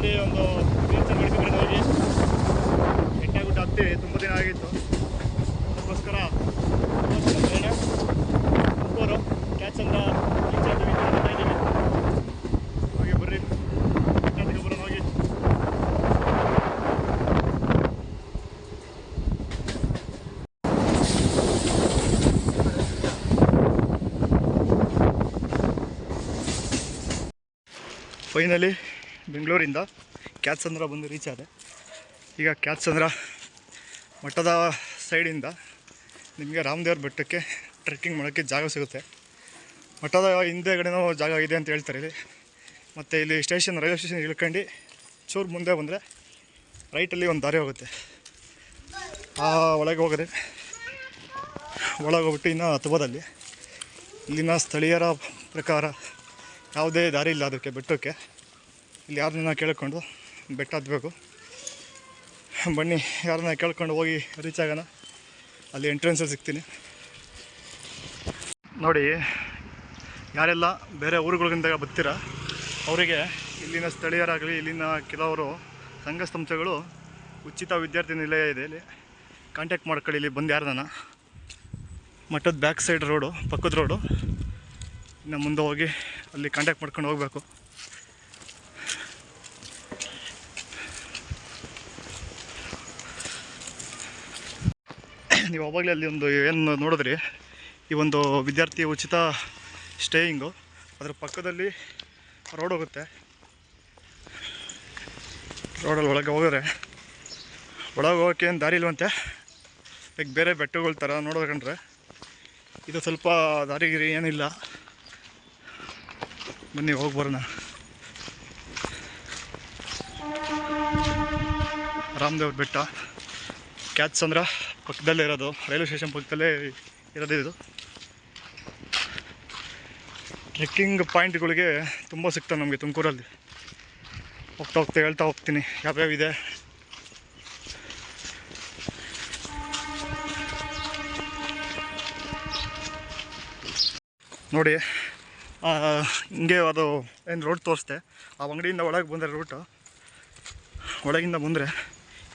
ಬಂದು ಒಂದು ಬೀಚ್ ಮಾಡ್ಕೊಂಡು ಹೋಗಿ ಬೆಟ್ಟ ಗುಡ್ಡ ತುಂಬ ದಿನ ಆಗಿತ್ತು. ಅದಕ್ಕೋಸ್ಕರ ಕ್ಯಾಚಂದ್ರ ಬೀಚ್ ಅಂತ ಹಾಗೆ ಬರ್ರಿ. ಬರೋಣ ಹೋಗಿ. ಫೈನಲಿ ಬೆಂಗಳೂರಿಂದ. ಕ್ಯಾತ್ಸಂದ್ರ ಬಂದು ರೀಚ್ ಆದೆ. ಈಗ ಕ್ಯಾತ್ಸಂದ್ರ ಮಠದ ಸೈಡಿಂದ ನಿಮಗೆ ರಾಮದೇವ್ರ ಬೆಟ್ಟಕ್ಕೆ ಟ್ರೆಕ್ಕಿಂಗ್ ಮಾಡೋಕ್ಕೆ ಜಾಗ ಸಿಗುತ್ತೆ. ಮಠದ ಹಿಂದೆಗಡೆನೂ ಜಾಗ ಇದೆ ಅಂತ ಹೇಳ್ತಾರೆ ಇಲ್ಲಿ. ಮತ್ತು ಇಲ್ಲಿ ಸ್ಟೇಷನ್ ರೈಲ್ವೆ ಸ್ಟೇಷನ್ ಇಳ್ಕೊಂಡು ಚೂರು ಮುಂದೆ ಬಂದರೆ ರೈಟಲ್ಲಿ ಒಂದು ದಾರಿ ಹೋಗುತ್ತೆ. ಆ ಒಳಗೆ ಹೋದರೆ ಒಳಗೆ ಹೋಗ್ಬಿಟ್ಟು ಇನ್ನೂ ಹತ್ಬೋದಲ್ಲಿ. ಇಲ್ಲಿನ ಸ್ಥಳೀಯರ ಪ್ರಕಾರ ಯಾವುದೇ ದಾರಿ ಇಲ್ಲ ಅದಕ್ಕೆ, ಬೆಟ್ಟಕ್ಕೆ. ಇಲ್ಲಿ ಯಾರನ್ನ ಕೇಳ್ಕೊಂಡು ಬೆಟ್ಟ ಹತ್ಬೇಕು. ಬನ್ನಿ, ಯಾರನ್ನ ಕೇಳ್ಕೊಂಡು ಹೋಗಿ ರೀಚ್ ಆಗೋಣ. ಅಲ್ಲಿ ಎಂಟ್ರೆನ್ಸಲ್ಲಿ ಸಿಗ್ತೀನಿ. ನೋಡಿ, ಯಾರೆಲ್ಲ ಬೇರೆ ಊರುಗಳಿಂದ ಬರ್ತೀರ, ಅವರಿಗೆ ಇಲ್ಲಿನ ಸ್ಥಳೀಯರಾಗಲಿ, ಇಲ್ಲಿನ ಕೆಲವರು ಸಂಘ ಸಂಸ್ಥೆಗಳು ಉಚಿತ ವಿದ್ಯಾರ್ಥಿ ನಿಲಯ ಇದೆ. ಇಲ್ಲಿ ಕಾಂಟ್ಯಾಕ್ಟ್ ಮಾಡ್ಕೊಳ್ಳಿ, ಇಲ್ಲಿ ಬಂದು ಯಾರ್ದಾನ ಮಠದ ಬ್ಯಾಕ್ ಸೈಡ್ ರೋಡು ಪಕ್ಕದ ರೋಡು ಇನ್ನು ಮುಂದೆ ಹೋಗಿ ಅಲ್ಲಿ ಕಾಂಟ್ಯಾಕ್ಟ್ ಮಾಡ್ಕೊಂಡು ಹೋಗಬೇಕು. ನೀವು ಅವಾಗಲೇ ಅಲ್ಲಿ ಒಂದು ಏನು ನೋಡಿದ್ರಿ? ಈ ಒಂದು ವಿದ್ಯಾರ್ಥಿ ಉಚಿತ ಸ್ಟೇಯಿಂಗು ಅದ್ರ ಪಕ್ಕದಲ್ಲಿ ರೋಡ್ ಹೋಗುತ್ತೆ. ರೋಡಲ್ಲಿ ಒಳಗೆ ಹೋಗಿದ್ರೆ ಒಳಗೆ ಹೋಗೋಕ್ಕೆ ಏನು ದಾರಿ ಇಲ್ವಂತೆ? ಈಗ ಬೇರೆ ಬೆಟ್ಟಗಳ ಥರ ನೋಡ್ಬೇಕಂದ್ರೆ ಇದು ಸ್ವಲ್ಪ ದಾರಿ ಗಿರಿ ಏನಿಲ್ಲ. ಬನ್ನಿ, ಹೋಗಿ ಬರೋಣ. ರಾಮದೇವ್ರ ಬೆಟ್ಟ. ಕ್ಯಾತ್ಸಂದ್ರ ಪಕ್ಕದಲ್ಲೇ ಇರೋದು. ರೈಲ್ವೆ ಸ್ಟೇಷನ್ ಪಕ್ಕದಲ್ಲೇ ಇರೋದು ಇದು. ಟ್ರೆಕ್ಕಿಂಗ್ ಪಾಯಿಂಟ್ಗಳಿಗೆ ತುಂಬ ಸಿಗ್ತವೆ ನಮಗೆ ತುಮಕೂರಲ್ಲಿ. ಹೋಗ್ತಾ ಹೋಗ್ತಾ ಹೇಳ್ತಾ ಹೋಗ್ತೀನಿ. ಯಾವ್ಯಾವ ಇದೆ? ನೋಡಿ ಹಿಂಗೆ ಅದು ಏನು ರೋಡ್ ತೋರಿಸ್ದೆ. ಆ ಅಂಗಡಿಯಿಂದ ಒಳಗೆ ಬಂದರೆ ರೂಟು ಒಳಗಿಂದ ಬಂದರೆ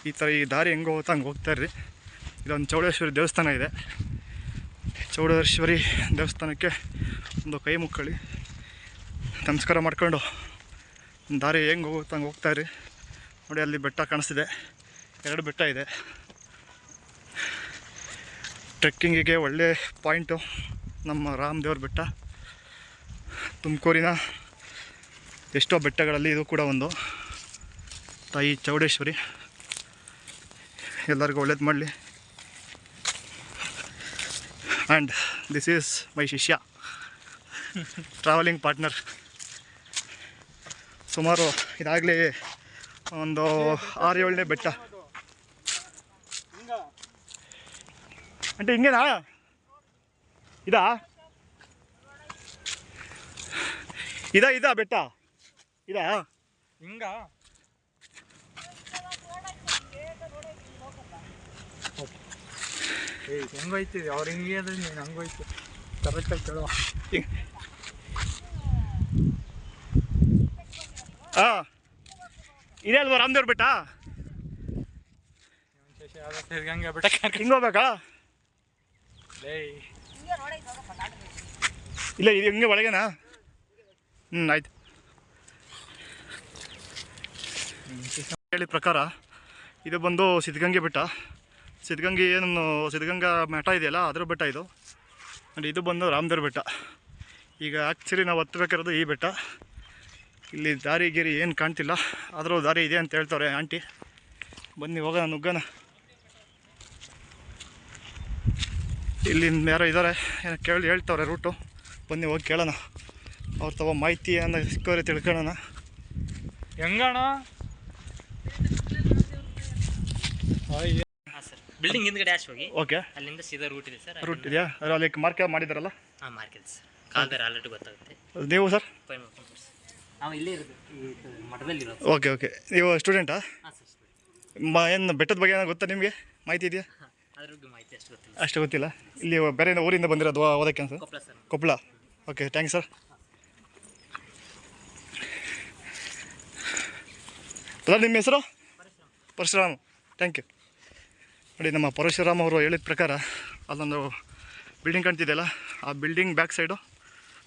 ಈ ಥರ ಈ ದಾರಿ ಹೆಂಗೆ ಹೋಗ್ತಾ ಹಂಗೆ ಹೋಗ್ತಾ ಇರ್ರಿ. ಇಲ್ಲೊಂದು ಚೌಡೇಶ್ವರಿ ದೇವಸ್ಥಾನ ಇದೆ. ಚೌಡೇಶ್ವರಿ ದೇವಸ್ಥಾನಕ್ಕೆ ಒಂದು ಕೈ ಮುಕ್ಕಳಿ. ನಮಸ್ಕಾರ ಮಾಡ್ಕೊಂಡು ದಾರಿ ಹೆಂಗೆ ಹೋಗುತ್ತೆ ಹಂಗೆ ಹೋಗ್ತಾ ಇರಿ ನೋಡಿ, ಅಲ್ಲಿ ಬೆಟ್ಟ ಕಾಣಿಸ್ತಿದೆ. ಎರಡು ಬೆಟ್ಟ ಇದೆ. ಟ್ರೆಕ್ಕಿಂಗಿಗೆ ಒಳ್ಳೆ ಪಾಯಿಂಟು. ನಮ್ಮ ರಾಮದೇವ್ರ ಬೆಟ್ಟ. ತುಮಕೂರಿನ ಎಷ್ಟೋ ಬೆಟ್ಟಗಳಲ್ಲಿ ಇದು ಕೂಡ ಒಂದು. ತಾಯಿ ಚೌಡೇಶ್ವರಿ. ಎಲ್ಲರಿಗೂ ಒಳ್ಳೇದು ಮಾಡಲಿ. ಆ್ಯಂಡ್ ದಿಸ್ ಈಸ್ ಮೈ ಶಿಷ್ಯ ಟ್ರಾವೆಲಿಂಗ್ ಪಾರ್ಟ್ನರ್ ಸುಮಾರು ಇದಾಗಲೇ ಒಂದು ಆರು ಏಳನೇ ಬೆಟ್ಟ. ಅಂಟೆ ಹಿಂಗೇನಾ? ಇದಾ? ಇದಾ ಇದಾ ಬೆಟ್ಟ? ಇದಾ? ಹಿಂಗ? ಏ ಹೆಂಗೋಯ್ತು ಅವ್ರು ಹಿಂಗೆ ಅಂದ್ರೆ ನೀನು ಹಂಗೋಯ್ತು ಕರೆಕ್ಟಾಗಿ ಕೇಳುವ. ಹಾಂ ಇದೆ ಅಲ್ವಾ ರಾಮದೇವ್ರ ಬೆಟ್ಟ? ಹಂಗೆ ಬೆಟ್ಟ ಹಿಂಗೆ ಹೋಗ್ಬೇಕಾ? ಏಯ್ ಇಲ್ಲ ಇದು ಹಿಂಗೆ ಒಳಗೇನಾ? ಹ್ಞೂ ಆಯ್ತು. ಹೇಳಿ ಪ್ರಕಾರ ಇದು ಬಂದು ಸಿದ್ಧಗಂಗೆ ಬೆಟ್ಟ. ಸಿದ್ಧಗಂಗೆ ಏನು ಸಿದ್ಧಗಂಗಾ ಮಠ ಇದೆಯಲ್ಲ, ಅದ್ರ ಬೆಟ್ಟ ಇದು. ಆ್ಯಂಡ್ ಇದು ಬಂದು ರಾಮದೇವ್ರ ಬೆಟ್ಟ. ಈಗ ಆ್ಯಕ್ಚುಲಿ ನಾವು ಹತ್ತಬೇಕಿರೋದು ಈ ಬೆಟ್ಟ. ಇಲ್ಲಿ ದಾರಿ ಗಿರಿ ಏನು ಕಾಣ್ತಿಲ್ಲ. ಆದರೂ ದಾರಿ ಇದೆ ಅಂತ ಹೇಳ್ತಾರೆ ಆಂಟಿ. ಬನ್ನಿ, ಹೋಗೋಣ, ನುಗ್ಗೋಣ. ಇಲ್ಲಿ ಯಾರೋ ಇದ್ದಾರೆ ಏನೋ ಕೇಳಿ ಹೇಳ್ತವ್ರೆ ರೂಟು ಬನ್ನಿ, ಹೋಗಿ ಕೇಳೋಣ. ಅವ್ರು ತಗೋ ಮಾಹಿತಿ ಅನ್ನ ಸಿಕ್ಕೋರೆ ತಿಳ್ಕೊಳ್ಳೋಣ. ಹೆಂಗಣ ಬಿಲ್ಡಿಂಗ್ ಹಿಂದ್ಗಡೆ ಡ್ಯಾಶ್ ಹೋಗಿ. ಓಕೆ ಅಲ್ಲಿಂದ ಸೀದಾ ರೂಟ್ ಇದೆ ಸರ್ ರೂಟ್ ಇದೆಯಾ? ಅದ್ರ ಅಲ್ಲಿ ಮಾರ್ಕ್ ಮಾಡಿದಾರಲ್ಲ? ಹಾಂ ಇದೆ ಸರ್ ಕಾಲ್ದಾರ ಆಲ್ರೆಡಿ ಗೊತ್ತಾಗುತ್ತೆ. ಅದು ನೀವು ಸರ್ ಫೈನ್ ಮಾಡ್ಕೊಂಡು ನಾವು ಇಲ್ಲೇ ಇರೋದು ಈ ಮಠದಲ್ಲಿ ಇರೋದು. ಓಕೆ ಓಕೆ ನೀವು ಸ್ಟೂಡೆಂಟಾ ಹಾಂ ಸರ್ ಮ ಏನು ಬೆಟ್ಟದ ಬಗ್ಗೆ ಏನೋ ಗೊತ್ತಾ ನಿಮಗೆ? ಮಾಹಿತಿ ಇದೆಯಾ? ಅದ್ರ ಬಗ್ಗೆ ಮಾಹಿತಿ ಅಷ್ಟು ಗೊತ್ತಿಲ್ಲ. ಅಷ್ಟು ಗೊತ್ತಿಲ್ಲ. ಇಲ್ಲಿ ಬೇರೆ ಊರಿಂದ ಬಂದಿರೋದು ಓದಕ್ಕೆ sir Koppal sir Koppal okay thanks sir sir ನಿಮ್ಮ ಹೆಸರು? ಪರಶುರಾಮ್. ಥ್ಯಾಂಕ್ ಯು ನೋಡಿ, ನಮ್ಮ ಪರಶುರಾಮ್ ಅವರು ಹೇಳಿದ ಪ್ರಕಾರ ಅಲ್ಲೊಂದು ಬಿಲ್ಡಿಂಗ್ ಕಾಣ್ತಿದೆಯಲ್ಲ ಆ ಬಿಲ್ಡಿಂಗ್ ಬ್ಯಾಕ್ ಸೈಡು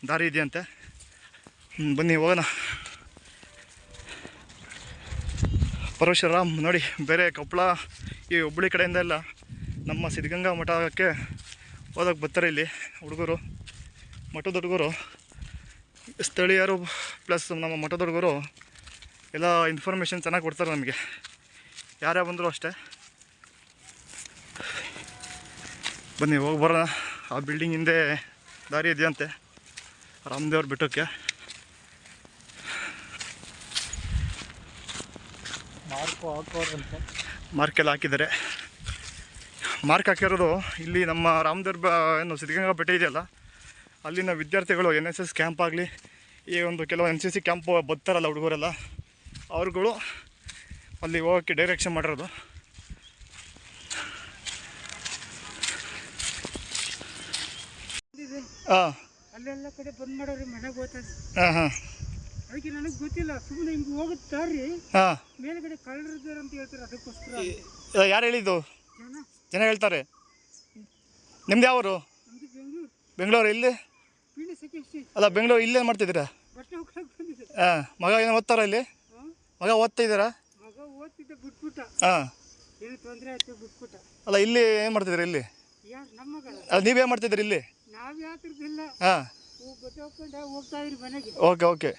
ದಾರಿ ಇದೆಯಂತೆ. ಬನ್ನಿ, ಹೋಗೋಣ. ಪರಶುರಾಮ್, ನೋಡಿ, ಬೇರೆ ಕೊಪ್ಪಳ ಈ ಹುಬ್ಬಳ್ಳಿ ಕಡೆಯಿಂದ ಎಲ್ಲ ನಮ್ಮ ಸಿದ್ಧಗಂಗಾ ಮಠಕ್ಕೆ ಓದೋಕೆ ಬರ್ತಾರೆ ಇಲ್ಲಿ ಹುಡುಗರು, ಮಠದ ಹುಡುಗರು. ಸ್ಥಳೀಯರು ಪ್ಲಸ್ ನಮ್ಮ ಮಠದ ಹುಡುಗರು ಎಲ್ಲ ಇನ್ಫಾರ್ಮೇಷನ್ ಚೆನ್ನಾಗಿ ಕೊಡ್ತಾರೆ ನಮಗೆ. ಯಾರೇ ಬಂದರೂ ಅಷ್ಟೇ. ಬನ್ನಿ ಹೋಗಿ ಬರೋಣ. ಆ ಬಿಲ್ಡಿಂಗ್ ಹಿಂದೆ ದಾರಿ ಇದೆಯಂತೆ. ರಾಮದೇವ್ರ ಬೆಟ್ಟಕ್ಕೆ. ಮಾರ್ಕು ಹಾಕೋರಂತೆ. ಮಾರ್ಕೆಲ್ಲ ಹಾಕಿದ್ದಾರೆ. ಮಾರ್ಕ್ ಹಾಕಿರೋದು ಇಲ್ಲಿ ನಮ್ಮ ರಾಮದೇವ್ರ ಬ ಏನು ಸಿದ್ಧಗಂಗಾ ಬೆಟ್ಟ ಇದೆಯಲ್ಲ? ಅಲ್ಲಿನ ವಿದ್ಯಾರ್ಥಿಗಳು ಎನ್ ಎಸ್ ಎಸ್ ಕ್ಯಾಂಪ್ ಆಗಲಿ ಈ ಒಂದು ಕೆಲವು ಎನ್ ಸಿ ಸಿ ಕ್ಯಾಂಪ್ ಬರ್ತಾರಲ್ಲ ಹುಡುಗರೆಲ್ಲ ಅವ್ರುಗಳು ಅಲ್ಲಿ ಹೋಗೋಕ್ಕೆ ಡೈರೆಕ್ಷನ್ ಮಾಡಿರೋದು. ಹಾಂ ಅಲ್ಲೆಲ್ಲ ಕಡೆ ಬಂದ್ ಮಾಡೋರಿ ಮನೆಗೆ ಹಾಂ ಹಾಂ. ಅದಕ್ಕೆ ನನಗೆ ಗೊತ್ತಿಲ್ಲ ಸುಮ್ಮನೆ ಹಿಂಗೆ ಹೋಗುತ್ತಾರ್ರಿ ಹಾಂ. ಮೇಲ್ಗಡೆ ಕಳ್ಳರಿದ್ದಾರೆ ಅಂತ ಹೇಳ್ತಾರೆ ಅದಕ್ಕೋಸ್ಕರ. ಯಾರು ಹೇಳಿದ್ದು? ಜನ. ಜನ ಹೇಳ್ತಾರೆ. ನಿಮ್ದು ಯಾವರು? ನಮ್ದು ಬೆಂಗಳೂರು. ಬೆಂಗಳೂರು ಇಲ್ಲಿ? ಪೀಣಿ ಅಲ್ಲ ಬೆಂಗಳೂರು ಇಲ್ಲೇನು ಮಾಡ್ತಿದ್ದೀರಾ? ಬಂದಿದೆ ಹಾಂ ಮಗ ಏನು ಓದ್ತಾರ ಇಲ್ಲಿ? ಮಗ ಓದ್ತಾ ಇದ್ದೀರಾ? ಮಗ ಓದ್ತಿದ್ದ ಬಿಟ್ಬಿಟ್ಟ. ಹಾಂ. ಏನು ತೊಂದರೆ ಆಯ್ತು ಬಿಟ್ಬಿಟ್ಟ. ಅಲ್ಲ ಇಲ್ಲಿ ಏನು ಮಾಡ್ತಿದ್ದೀರಾ ಇಲ್ಲಿ? ಯಾರು ನಮ್ಮ ಮಗಳ ಅಲ್ಲ ನೀವೇನು ಮಾಡ್ತಿದ್ದೀರಿ ಇಲ್ಲಿ? ಹಾಂ. Okay okay.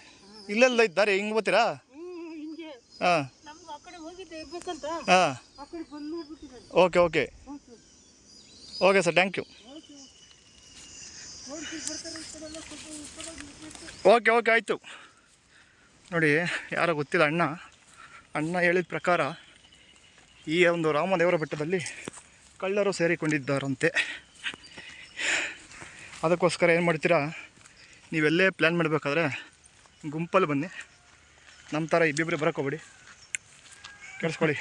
ಇಲ್ಲೆಲ್ಲ ಇದ್ದಾರೆ ಹಿಂಗೆ ಹಿಂಗೆ. ಹಾಂ. ಹಾಂ. Okay okay. Okay sir thank you. Okay okay ಆಯಿತು. ನೋಡಿ ಯಾರೋ ಗೊತ್ತಿಲ್ಲ ಅಣ್ಣ. ಅಣ್ಣ ಹೇಳಿದ ಪ್ರಕಾರ ಈ ಒಂದು ರಾಮದೇವರ ಬೆಟ್ಟದಲ್ಲಿ ಕಳ್ಳರು ಸೇರಿಕೊಂಡಿದ್ದಾರಂತೆ. ಅದಕ್ಕೋಸ್ಕರ ಏನು ಮಾಡ್ತೀರಾ? ನೀವೆಲ್ಲೇ ಪ್ಲ್ಯಾನ್ ಮಾಡಬೇಕಾದ್ರೆ ಗುಂಪಲ್ಲಿ ಬನ್ನಿ. ನಮ್ಮ ಥರ ಇಬ್ಬಿಬ್ಬರೇ ಬರೋಕೋಬೇಡಿ ಹೋಗ್ಬೇಡಿ. ಕೇಳಿಸ್ಕೊಳ್ಳಿ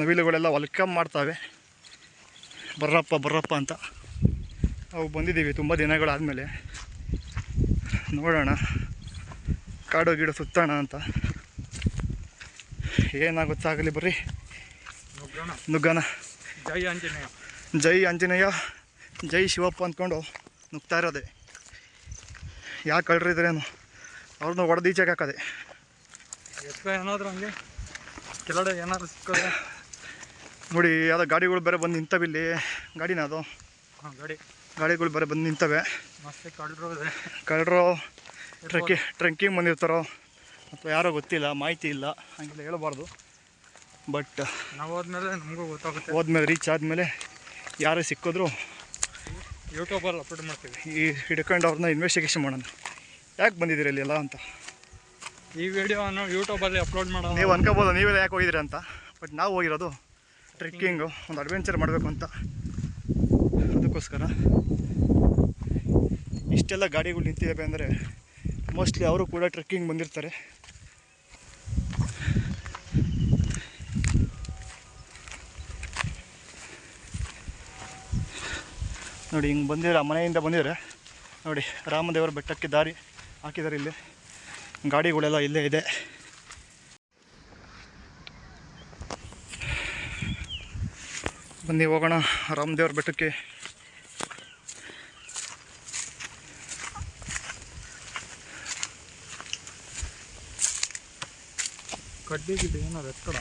ನವಿಲುಗಳೆಲ್ಲ ವೆಲ್ಕಮ್ ಮಾಡ್ತಾವೆ. ಬರ್ರಪ್ಪ ಬರ್ರಪ್ಪ ಅಂತ. ನಾವು ಬಂದಿದ್ದೀವಿ ತುಂಬ ದಿನಗಳಾದಮೇಲೆ ನೋಡೋಣ. ಕಾಡು ಗಿಡ ಸುತ್ತೋಣ ಅಂತ. ಏನಾಗುತ್ತಾಗಲಿ ಬರ್ರಿ. ನುಗ್ಗಣ ನುಗ್ಗನ ಜೈ ಆಂಜನೇಯ. ಜೈ ಆಂಜನೇಯ. ಜೈ ಶಿವಪ್ಪ ಅಂದ್ಕೊಂಡು ನುಗ್ತಾ ಇರೋದೆ. ಯಾಕೆ ಕಳ್ರಿದ್ರೇನು ಅವ್ರನ್ನ ಹೊಡೆದೀಚೆಗೆ ಹಾಕೋದೆ. ಏನಾದರೂ ಹಂಗೆ? ಕೆಲಡೆ ಏನಾದ್ರು ಸಿಕ್ಕೋದೆ ನೋಡಿ ಯಾವುದೋ ಗಾಡಿಗಳು ಬೇರೆ ಬಂದು ನಿಂತವೆ ಇಲ್ಲಿ. ಗಾಡಿನ ಅದು? ಹಾಂ ಗಾಡಿ. ಗಾಡಿಗಳು ಬೇರೆ ಬಂದು ನಿಂತವೆ. ಮತ್ತೆ ಕಳ್ಳರು ಕಳ್ಳರು ಟ್ರೆಕ್ಕಿ ಟ್ರೆಕ್ಕಿಂಗ್ ಬಂದಿರ್ತಾರೋ ಅಥವಾ ಯಾರೋ ಗೊತ್ತಿಲ್ಲ ಮಾಹಿತಿ ಇಲ್ಲ ಹಂಗೆಲ್ಲ ಹೇಳಬಾರ್ದು. ಬಟ್ ನಾವು ಹೋದ್ಮೇಲೆ ನಮಗೂ ಗೊತ್ತಾಗುತ್ತೆ. ಹೋದ್ಮೇಲೆ ರೀಚ್ ಆದಮೇಲೆ ಯಾರೇ ಸಿಕ್ಕಿದ್ರು ಯೂಟ್ಯೂಬಲ್ಲಿ ಅಪ್ಲೋಡ್ ಮಾಡ್ತೀವಿ. ಈ ಹಿಡ್ಕೊಂಡು ಅವ್ರನ್ನ ಇನ್ವೆಸ್ಟಿಗೇಷನ್ ಮಾಡೋಣ. ಯಾಕೆ ಬಂದಿದ್ದೀರಿ ಇಲ್ಲಿ ಎಲ್ಲ ಅಂತ? ಈ ವಿಡಿಯೋವನ್ನು ಯೂಟ್ಯೂಬಲ್ಲಿ ಅಪ್ಲೋಡ್ ಮಾಡೋಣ. ನೀವು ಅನ್ಕೋಬೋದು ನೀವೆಲ್ಲ ಯಾಕೆ ಹೋಗಿದ್ದೀರಿ ಅಂತ. ಬಟ್ ನಾವು ಹೋಗಿರೋದು ಟ್ರೆಕ್ಕಿಂಗು ಒಂದು ಅಡ್ವೆಂಚರ್ ಮಾಡಬೇಕು ಅಂತ. ಅದಕ್ಕೋಸ್ಕರ. ಇಷ್ಟೆಲ್ಲ ಗಾಡಿಗಳು ನಿಂತಿದ್ದಾವೆ ಅಂದರೆ ಮೋಸ್ಟ್ಲಿ ಅವರು ಕೂಡ ಟ್ರೆಕ್ಕಿಂಗ್ ಬಂದಿರ್ತಾರೆ. ನೋಡಿ, ಹಿಂಗೆ ಬಂದಿರ ಮನೆಯಿಂದ ಬಂದಿದ್ದಾರೆ ನೋಡಿ, ರಾಮದೇವರ ಬೆಟ್ಟಕ್ಕೆ ದಾರಿ ಹಾಕಿದ್ದಾರೆ ಇಲ್ಲಿ. ಗಾಡಿಗಳೆಲ್ಲ ಇಲ್ಲೇ ಇದೆ. ಬನ್ನಿ, ಹೋಗೋಣ ರಾಮದೇವ್ರ ಬೆಟ್ಟಕ್ಕೆ. ಕಡ್ಡಿ ಏನೋ ಎತ್ಕೊಡ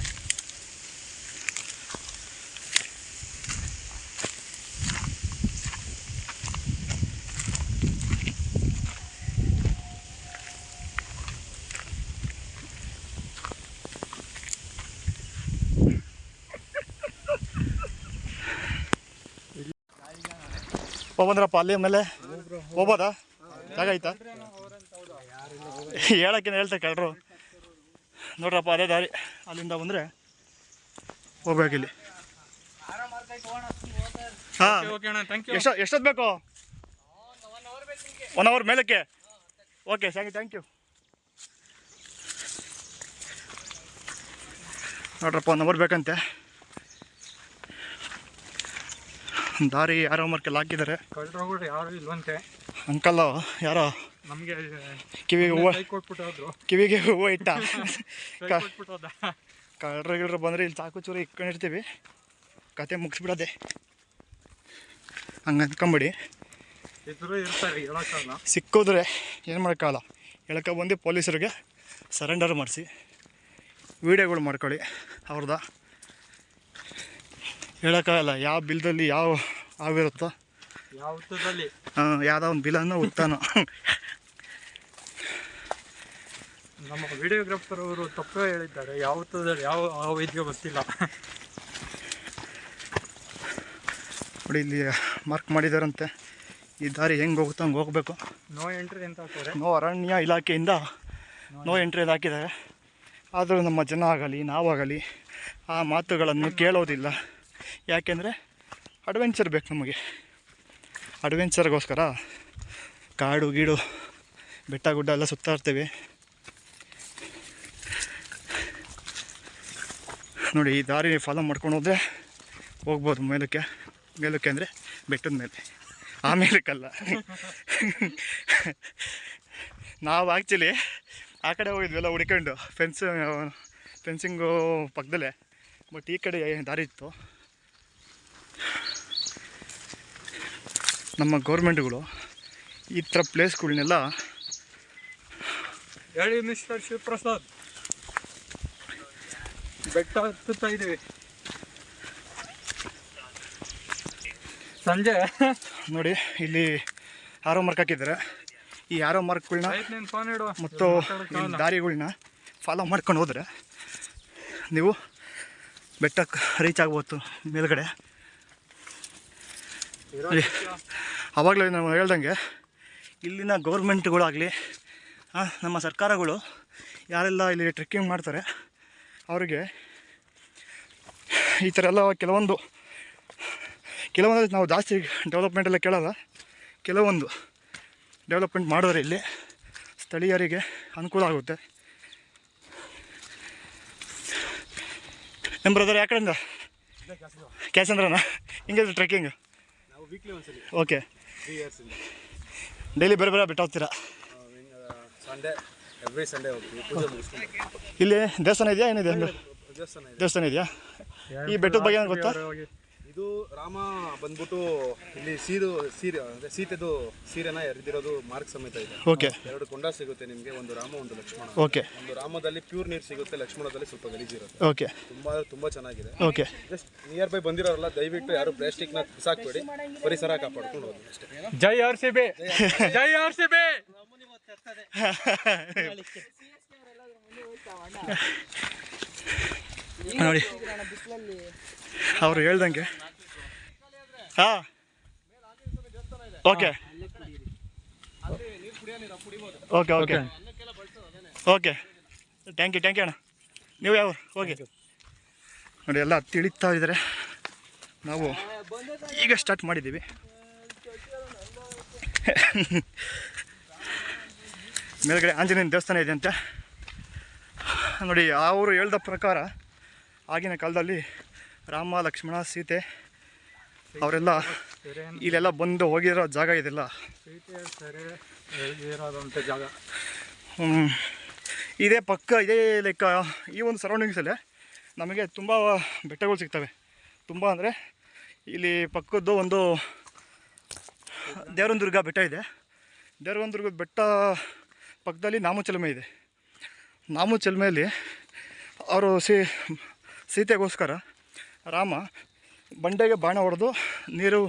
ಹೋಗ್ಬಂದ್ರಪ್ಪ ಅಲ್ಲಿ ಮೇಲೆ ಹೋಗ್ಬೋದಾ? ಜಾಗಾಯ್ತಾ ಹೇಳಕ್ಕೇನು ಹೇಳ್ತಾರೆ ಕೆಳರು ನೋಡ್ರಪ್ಪ ಅದೇ ದಾರಿ. ಅಲ್ಲಿಂದ ಬಂದರೆ ಹೋಗ್ಬೇಕಿಲ್ಲಿ ಹಾಂ. ಎಷ್ಟು ಎಷ್ಟೊತ್ತು ಬೇಕು? ಒನ್ ಅವರ್ ಮೇಲಕ್ಕೆ. ಓಕೆ ಥ್ಯಾಂಕ್ ಥ್ಯಾಂಕ್ ಯು ನೋಡ್ರಪ್ಪ ಒನ್ ಅವರ್ ಬೇಕಂತೆ. ದಾರಿ ಯಾರೋ ಮರ್ಕೆಲ್ಲ ಹಾಕಿದ್ದಾರೆ ಯಾರು ಇಲ್ವಂತೆ. ಅಂಕಲ್ ಯಾರೋ? ನಮ್ಗೆ ಕಿವಿಗೆ ಹೂವು ಕೊಟ್ಬಿಟ್ಟು ಕಿವಿಗೆ ಹೂವು ಇಟ್ಟ. ಕಳ್ರ ಗಿಳ್ರ ಬಂದರೆ ಇಲ್ಲಿ ಚಾಕು ಚೂರು ಇಟ್ಕೊಂಡಿರ್ತೀವಿ. ಕತೆ ಮುಗಿಸ್ಬಿಡದೆ. ಹಂಗೆ ಅಂದ್ಕೊಂಬಿಡಿ ಸಿಕ್ಕೋದ್ರೆ ಏನು ಮಾಡೋಕ್ಕಾಗಲ್ಲ. ಹೇಳಕ್ಕೆ ಬಂದು ಪೊಲೀಸರಿಗೆ ಸರೆಂಡರ್ ಮಾಡಿಸಿ. ವೀಡಿಯೋಗಳು ಮಾಡ್ಕೊಳ್ಳಿ. ಅವ್ರದ್ದು ಹೇಳೋಕ್ಕಾಗಲ್ಲ. ಯಾವ ಬಿಲ್ದಲ್ಲಿ ಯಾವ ಆಗಿರುತ್ತೋ? ಯಾವ ಹುತ್ತದಲ್ಲಿ? ಯಾವುದೋ ಒಂದು ಬಿಲನ್ನು ಉತ್ತಾನ ನಮ್ಮ ವಿಡಿಯೋಗ್ರಾಫರ್ ಅವರು ತಪ್ಪೇ ಹೇಳಿದ್ದಾರೆ. ಯಾವ ಹುತ್ತದಲ್ಲಿ ಯಾವ ವೈದ್ಯ ಗೊತ್ತಿಲ್ಲ. ನೋಡಿ ಇಲ್ಲಿ ಮಾರ್ಕ್ ಮಾಡಿದಾರಂತೆ. ಈ ದಾರಿ ಹೆಂಗೆ ಹೋಗುತ್ತೆ ಹಂಗೆ ಹೋಗಬೇಕು. ನೋ ಎಂಟ್ರಿ ಅಂತ ಹಾಕಿದ್ರೆ ನೋ ಅರಣ್ಯ ಇಲಾಖೆಯಿಂದ ನೋ ಎಂಟ್ರಿ ಹಾಕಿದ್ದಾರೆ. ಆದರೂ ನಮ್ಮ ಜನ ಆಗಲಿ ನಾವಾಗಲಿ ಆ ಮಾತುಗಳನ್ನು ಕೇಳೋದಿಲ್ಲ. ಯಾಕೆಂದರೆ ಅಡ್ವೆಂಚರ್ ಬೇಕು ನಮಗೆ. ಅಡ್ವೆಂಚರ್ಗೋಸ್ಕರ ಕಾಡು, ಗೀಡು, ಬೆಟ್ಟ, ಗುಡ್ಡ ಎಲ್ಲ ಸುತ್ತಾ ಇರ್ತೀವಿ. ನೋಡಿ, ಈ ದಾರಿ ಫಾಲೋ ಮಾಡ್ಕೊಂಡು ಹೋದರೆ ಹೋಗ್ಬೋದು ಮೇಲಕ್ಕೆ. ಮೇಲಕ್ಕೆ ಅಂದರೆ ಬೆಟ್ಟದ ಮೇಲೆ. ಆಮೇಲಕ್ಕಲ್ಲ ಮೇಲಕ್ಕಲ್ಲ. ನಾವು ಆ್ಯಕ್ಚುಲಿ ಆ ಕಡೆ ಹೋಗಿದ್ವೆಲ್ಲ, ಹುಡ್ಕೊಂಡು. ಫೆನ್ಸ್ ಫೆನ್ಸಿಂಗು ಪಕ್ಕದಲ್ಲೇ ಬಟ್ ಈ ಕಡೆ ದಾರಿ ಇತ್ತು. ನಮ್ಮ ಗೌರ್ಮೆಂಟ್ಗಳು ಈ ಥರ ಪ್ಲೇಸ್ಗಳನ್ನೆಲ್ಲ ಹೇಳಿ ಮಿಸ್ಟರ್ ಶಿವಪ್ರಸಾದ್. ಬೆಟ್ಟ ಹತ್ತುತ್ತಾ ಇದ್ದೀವಿ. ಸಂಜೆ. ನೋಡಿ ಇಲ್ಲಿ ಆರೋ ಮಾರ್ಕ್ ಹಾಕಿದ್ದಾರೆ. ಈ ಆರೋ ಮಾರ್ಕ್ಗಳನ್ನ ಮತ್ತು ದಾರಿಗಳನ್ನ ಫಾಲೋ ಮಾಡ್ಕೊಂಡು ಹೋದರೆ ನೀವು ಬೆಟ್ಟಕ್ಕೆ ರೀಚ್ ಆಗ್ಬೋದು ಮೇಲ್ಗಡೆ. ಆವಾಗಲೇ ನಾವು ಹೇಳ್ದಂಗೆ ಇಲ್ಲಿನ ಗೌರ್ಮೆಂಟ್ಗಳಾಗಲಿ ನಮ್ಮ ಸರ್ಕಾರಗಳು ಯಾರೆಲ್ಲ ಇಲ್ಲಿ ಟ್ರೆಕ್ಕಿಂಗ್ ಮಾಡ್ತಾರೆ ಅವರಿಗೆ ಈ ಥರ ಎಲ್ಲ ಕೆಲವೊಂದು ಕೆಲವೊಂದು ನಾವು ಜಾಸ್ತಿ ಡೆವಲಪ್ಮೆಂಟೆಲ್ಲ ಕೇಳಲ್ಲ ಕೆಲವೊಂದು ಡೆವಲಪ್ಮೆಂಟ್ ಮಾಡಿದ್ರೆ ಇಲ್ಲಿ ಸ್ಥಳೀಯರಿಗೆ ಅನುಕೂಲ ಆಗುತ್ತೆ. ನಮ್ಮ ಬ್ರದರ್ ಯಾಕಡೆಯಿಂದ ಕ್ಯಾಸಂದ್ರನ ಹಿಂಗೆ ಟ್ರೆಕ್ಕಿಂಗ್ ವೀಕ್ಲಿ ಒಂದ್ಸಲಿ. ಓಕೆ ತ್ರೀ ಇಯರ್ಸ್ ಇಂದ. ಡೈಲಿ ಬೇರೆ ಬೇರೆ ಬೆಟ್ಟ ಹೋಗ್ತೀರಾ? ಸಂಡೇ ಎವ್ರಿ ಸಂಡೇ ಹೋಗ್ತೀವಿ. ಪೂಜೆ ಮುಗಿಸ್ಕೊಂಡು ಇಲ್ಲಿ ದೇವಸ್ಥಾನ ಇದೆಯಾ ಏನಿದೆ ದೇವಸ್ಥಾನ ಇದೆಯಾ? ಈ ಬೆಟ್ಟದ ಬಗ್ಗೆ ಏನು ಗೊತ್ತಾ? ಇದು ರಾಮ ಬಂದ್ಬಿಟ್ಟು ಇಲ್ಲಿ ಸೀರು ಸೀರೆ ಅಂದ್ರೆ ಸೀತೆದು ಸೀರೆನ ಎರೆದಿರೋದು ಮಾರ್ಕ್ ಸಮೇತ ಇದೆ. ಓಕೆ. ಎರಡು ಕೊಂಡ ಸಿಗುತ್ತೆ ನಿಮಗೆ ಒಂದು ರಾಮ ಒಂದು ಲಕ್ಷ್ಮಣ. ಓಕೆ. ಒಂದು ರಾಮದಲ್ಲಿ ಪ್ಯೂರ್ ನೀರು ಸಿಗುತ್ತೆ ಲಕ್ಷ್ಮಣದಲ್ಲಿ ಸ್ವಲ್ಪ ಗಲೀಜಿರುತ್ತೆ ಓಕೆ. ತುಂಬಾ ತುಂಬಾ ಚೆನ್ನಾಗಿದೆ. ಓಕೆ. ಜಸ್ಟ್ ನಿಯರ್ ಬೈ ಬಂದಿರೋರಲ್ಲ ದಯವಿಟ್ಟು ಯಾರು ಪ್ಲಾಸ್ಟಿಕ್ನ ಬಿಸಾಕ್ಬೇಡಿ. ಪರಿಸರ ಕಾಪಾಡ್ಕೊಂಡು ಹೋಗಿ ಅಷ್ಟೇ. Jai R C B. Jai R C B. ನೋಡಿ. ಅವ್ರು ಹೇಳ್ದಂಗೆ. ಹಾಂ. Okay. Okay okay. Okay. Thank you thank you ಅಣ್ಣ. ನೀವು ಯಾವ ಓಕೆ ನೋಡಿ, ಎಲ್ಲ ತಿಳಿತಾ ಇದ್ದಾರೆ. ನಾವು ಈಗ ಸ್ಟಾರ್ಟ್ ಮಾಡಿದ್ದೀವಿ. ಮೇಲ್ಗಡೆ ಆಂಜನೇಯನ ದೇವಸ್ಥಾನ ಇದೆ ಅಂತ. ನೋಡಿ, ಅವರು ಹೇಳ್ದ ಪ್ರಕಾರ ಆಗಿನ ಕಾಲದಲ್ಲಿ ರಾಮ ಲಕ್ಷ್ಮಣ ಸೀತೆ ಅವರೆಲ್ಲ ಇಲ್ಲೆಲ್ಲ ಬಂದು ಹೋಗಿರೋ ಜಾಗ ಇದೆಲ್ಲ. ಜಾಗ. ಇದೇ ಪಕ್ಕ, ಇದೇ ಲೈಕ್ ಈ ಒಂದು ಸರೌಂಡಿಂಗ್ಸಲ್ಲೇ ನಮಗೆ ತುಂಬ ಬೆಟ್ಟಗಳು ಸಿಗ್ತವೆ. ತುಂಬ ಅಂದರೆ ಇಲ್ಲಿ ಪಕ್ಕದ್ದು ಒಂದು ದೇವರನದುರ್ಗ ಬೆಟ್ಟ ಇದೆ. ದೇವರನದುರ್ಗದ ಬೆಟ್ಟ ಪಕ್ಕದಲ್ಲಿ ನಾಮುಚಲಮೆ ಇದೆ. ನಾಮುಚಲಮೆಯಲ್ಲಿ ಅವರು ಸೀತೆಗೋಸ್ಕರ ರಾಮ, ಬಂಡೆಗೆ ಬಾಣ ಹೊಡೆದು ನೀರು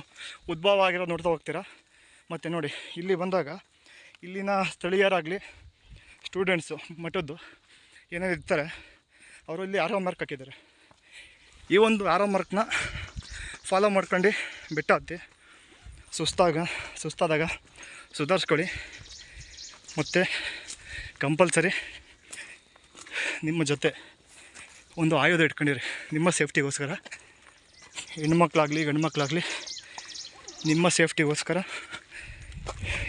ಉದ್ಭವ ಆಗಿರೋದು ನೋಡ್ತಾ ಹೋಗ್ತೀರಾ? ಮತ್ತು ನೋಡಿ, ಇಲ್ಲಿ ಬಂದಾಗ ಇಲ್ಲಿನ ಸ್ಥಳೀಯರಾಗಲಿ ಸ್ಟೂಡೆಂಟ್ಸು ಮಠದ್ದು ಏನೇನು ಇರ್ತಾರೆ, ಅವರು ಇಲ್ಲಿ ಆರೋ ಮಾರ್ಕ್ ಹಾಕಿದ್ದಾರೆ. ಈ ಒಂದು ಆರೋ ಮಾರ್ಕ್ನ ಫಾಲೋ ಮಾಡ್ಕೊಂಡು ಬೆಟ್ಟ ಹತ್ತಿ, ಸುಸ್ತಾಗ, ಸುಸ್ತಾದಾಗ ಸುಧಾರಿಸ್ಕೊಳ್ಳಿ. ಮತ್ತು ಕಂಪಲ್ಸರಿ ನಿಮ್ಮ ಜೊತೆ. ಒಂದು ಆಯುಧ ಇಟ್ಕೊಂಡಿರಿ. ನಿಮ್ಮ ಸೇಫ್ಟಿಗೋಸ್ಕರ. ಹೆಣ್ಮಕ್ಳಾಗಲಿ ಗಂಡು ಮಕ್ಕಳಾಗಲಿ ನಿಮ್ಮ ಸೇಫ್ಟಿಗೋಸ್ಕರ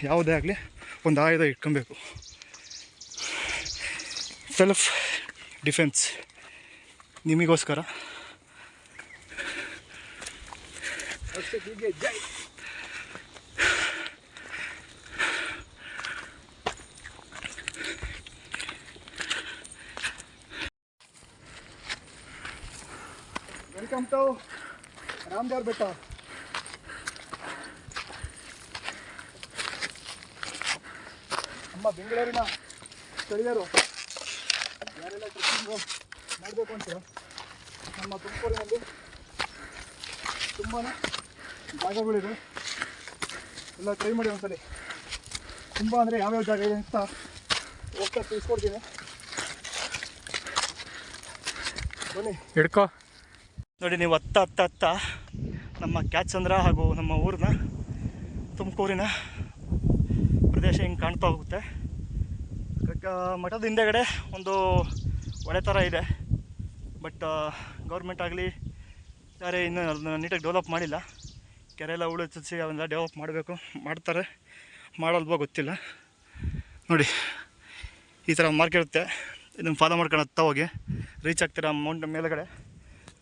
ಯಾವುದೇ ಆಗಲಿ ಒಂದು ಆಯುಧ ಇಟ್ಕೊಬೇಕು. ಸೆಲ್ಫ್ ಡಿಫೆನ್ಸ್ ನಿಮಗೋಸ್ಕರ. ಟು ರಾಮದೇವ್ರ ಬೆಟ್ಟ ನಮ್ಮ ಬೆಂಗಳೂರಿನ ಸ್ಥಳೀಯರು ಯಾರೆಲ್ಲ ಟ್ರೆಕ್ಕಿಂಗು ಮಾಡಬೇಕು ಅಂತ ನಮ್ಮ ತುಮಕೂರಿನಲ್ಲಿ ತುಂಬಾ ಜಾಗಗಳಿದೆ. ಎಲ್ಲ ಟ್ರೈ ಮಾಡಿ ಒಂದ್ಸಲಿ. ತುಂಬ ಅಂದರೆ ಯಾವ್ಯಾವ ಜಾಗ ಇದೆ ಅಂತ ಹೋಗ್ತಾ ತಿಳಿಸ್ಕೊಡ್ತೀನಿ. ಬನ್ನಿ. ಹಿಡ್ಕೋ. ನೋಡಿ, ನೀವು ಹತ್ತ ಹತ್ತ ಹತ್ತ ನಮ್ಮ ಕ್ಯಾಚಂದ್ರ ಹಾಗೂ ನಮ್ಮ ಊರಿನ ತುಮಕೂರಿನ ಪ್ರದೇಶ ಹಿಂಗೆ ಕಾಣ್ತಾ ಹೋಗುತ್ತೆ. ಮಠದ ಹಿಂದೆಗಡೆ ಒಂದು ಒಳೆ ಥರ ಇದೆ. ಬಟ್ ಗೌರ್ಮೆಂಟ್ ಆಗಲಿ ಯಾರೇ ಇನ್ನೂ ಅದನ್ನ ನೀಟಾಗಿ ಡೆವಲಪ್ ಮಾಡಿಲ್ಲ. ಕೆರೆ ಎಲ್ಲ ಉಳಿಸಿ ಅವೆಲ್ಲ ಡೆವಲಪ್ ಮಾಡಬೇಕು, ಮಾಡ್ತಾರೆ. ಮಾಡಲ್ವೋ ಗೊತ್ತಿಲ್ಲ. ನೋಡಿ, ಈ ಥರ ಮಾರ್ಕ್ ಇರುತ್ತೆ. ಇದನ್ನು ಫಾಲೋ ಮಾಡ್ಕೊಂಡು ಹೋಗಿ. ರೀಚ್ ಆಗ್ತೀರ ಮೌಂಟ್ ಮೇಲುಗಡೆ?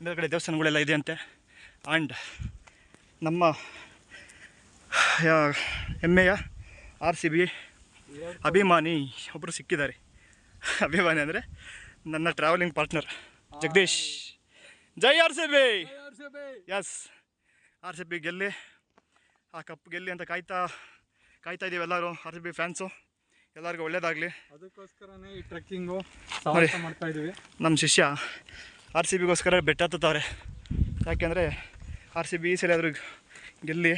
ಮೇಲ್ಗಡೆ ದೇವಸ್ಥಾನಗಳೆಲ್ಲ ಇದೆ ಅಂತೆ ಆ್ಯಂಡ್ ನಮ್ಮ ಎಮ್ಮೆಯ ಹೆಮ್ಮೆಯ ಆರ್ ಸಿ ಬಿ ಅಭಿಮಾನಿ ಒಬ್ಬರು ಸಿಕ್ಕಿದ್ದಾರೆ. ಅಭಿಮಾನಿ ಅಂದರೆ ನನ್ನ travelling partner Jagadish. Jai R C B! Yes R C B ಗೆಲ್ಲಿ ಆ ಕಪ್ ಗೆಲ್ಲಿ ಅಂತ ಕಾಯ್ತಾ ಕಾಯ್ತಾ ಇದ್ದೀವಿ ಎಲ್ಲರೂ ಆರ್ ಸಿ ಬಿ ಫ್ಯಾನ್ಸು ಎಲ್ಲರಿಗೂ ಒಳ್ಳೇದಾಗಲಿ. ಅದಕ್ಕೋಸ್ಕರನೇ ಈ ಟ್ರೆಕ್ಕಿಂಗು ಮಾಡ್ತಾ ಇದ್ದೀವಿ ನಮ್ಮ ಶಿಷ್ಯ ಆರ್ ಸಿ ಬಿಗೋಸ್ಕರ ಬೆಟ್ಟ ಹತ್ತುತ್ತವ್ರೆ ಯಾಕೆಂದರೆ ಆರ್ ಸಿ ಬಿ ಈ ಸಲ ಆದರೂ ಗೆಲ್ಲಿ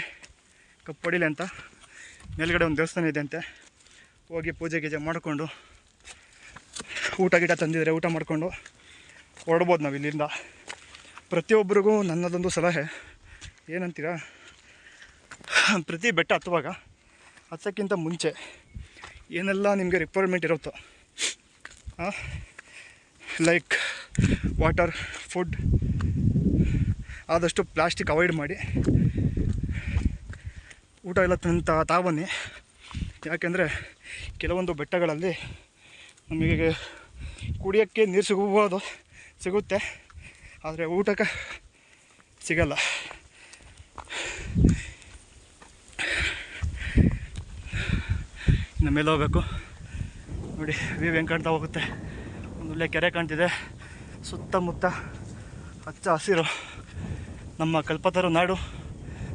ಕಪ್ ಹೊಡಿಲಿ ಅಂತ ಮೇಲ್ಗಡೆ ಒಂದು ದೇವಸ್ಥಾನ ಇದೆ ಅಂತೆ. ಹೋಗಿ ಪೂಜೆ ಗೀಜೆ ಮಾಡಿಕೊಂಡು ಊಟ ಗೀಟ ತಂದಿದ್ರೆ ಊಟ ಮಾಡಿಕೊಂಡು ಹೊರಡ್ಬೋದು ನಾವು ಇಲ್ಲಿಂದ. ಪ್ರತಿಯೊಬ್ಬರಿಗೂ ನನ್ನದೊಂದು ಸಲಹೆ. ಏನಂತೀರಾ? ಪ್ರತಿ ಬೆಟ್ಟ ಹತ್ತುವಾಗ, ಹತ್ತಕ್ಕಿಂತ ಮುಂಚೆ ಏನೆಲ್ಲ ನಿಮಗೆ ರಿಕ್ವೈರ್ಮೆಂಟ್ ಇರುತ್ತೋ ಲೈಕ್ ವಾಟರ್, ಫುಡ್ ಆದಷ್ಟು ಪ್ಲಾಸ್ಟಿಕ್ ಅವಾಯ್ಡ್ ಮಾಡಿ. ಊಟ ಎಲ್ಲ ತಂತ ತಾಬನ್ನಿ ಯಾಕೆಂದರೆ ಕೆಲವೊಂದು ಬೆಟ್ಟಗಳಲ್ಲಿ ನಮಗೆ ಕುಡಿಯೋಕ್ಕೆ ನೀರು ಸಿಗಬಹುದು, ಸಿಗುತ್ತೆ. ಆದರೆ ಊಟಕ್ಕೆ ಸಿಗಲ್ಲ. ಇನ್ನು ಮೇಲೆ ಹೋಗ್ಬೇಕು. ನೋಡಿ ವಿ ಹೆಂಗೆ ಕಾಣ್ತಾ ಹೋಗುತ್ತೆ. ಒಂದು ಕೆರೆ ಕಾಣ್ತಿದೆ. ಸುತ್ತಮುತ್ತ ಹಚ್ಚ ಹಸಿರು ನಮ್ಮ ಕಲ್ಪತರು ನಾಡು,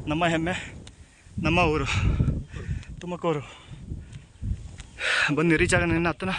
ನಮ್ಮ ಹೆಮ್ಮೆ, ನಮ್ಮ ಊರು, ತುಮಕೂರು. ಬಂದು ರೀಚಾಗ ಇನ್ನು ಹತ್ತನ